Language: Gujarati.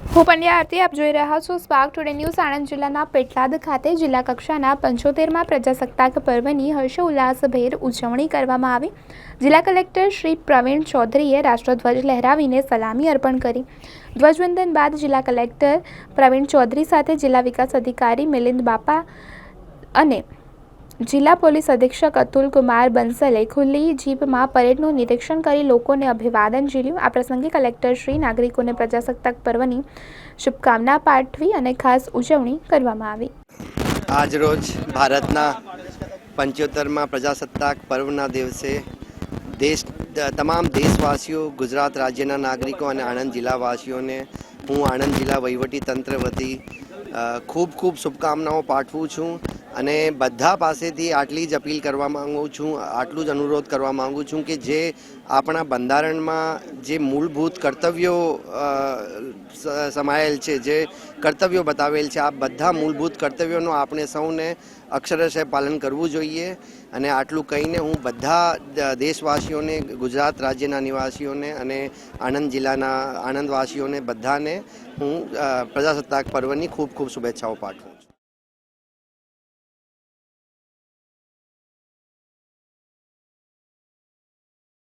હું પંડ્યા આરતી, આપ જોઈ રહ્યા છો સ્પાર્ક ટુડે ન્યૂઝ આણંદ જિલ્લાના પેટલાદ ખાતે જિલ્લા કક્ષાના પંચોતેરમાં પ્રજાસત્તાક પર્વની હર્ષોલ્લાસભેર ઉજવણી કરવામાં આવી. જિલ્લા કલેક્ટર શ્રી પ્રવીણ ચૌધરીએ રાષ્ટ્રધ્વજ લહેરાવીને સલામી અર્પણ કરી. ધ્વજવંદન બાદ જિલ્લા કલેક્ટર પ્રવીણ ચૌધરી સાથે જિલ્લા વિકાસ અધિકારી મિલિંદ બાપા અને જિલ્લા પોલીસ અધિક્ષક અતુલ કુમાર બંસલે ખુલ્લી જીપમાં પરેડનું નિરીક્ષણ કરી લોકોને અભિવાદન ઝીલ્યું. આ પ્રસંગે કલેક્ટર શ્રી, નાગરિકોને પ્રજાસત્તાક પર્વની શુભકામના પાઠવી અને ખાસ ઉજવણી કરવામાં આવી. આજરોજ ભારતના પંચોતેરમાં પ્રજાસત્તાક પર્વના દિવસે દેશ, તમામ દેશવાસીઓ, ગુજરાત રાજ્યના નાગરિકો અને આણંદ જિલ્લાવાસીઓને હું આણંદ જિલ્લા વહીવટી તંત્ર વતી ખૂબ ખૂબ શુભકામનાઓ પાઠવું છું અને બધા પાસેથી આટલી જ અપીલ કરવા માંગુ છું, આટલું જ અનુરોધ કરવા માંગુ છું કે જે આપણા બંધારણમાં જે મૂળભૂત કર્તવ્યો સમાયેલ છે, જે કર્તવ્યો બતાવેલ છે, આ બધા મૂળભૂત કર્તવ્યોનું આપણે સૌને અક્ષરશઃ પાલન કરવું જોઈએ અને આટલું કહીને હું બધા દેશવાસીઓને, ગુજરાત રાજ્યના નિવાસીઓને અને આણંદ જિલ્લાના આણંદવાસીઓને બધાને હું પ્રજાસત્તાક પર્વની ખૂબ ખૂબ શુભેચ્છાઓ પાઠવું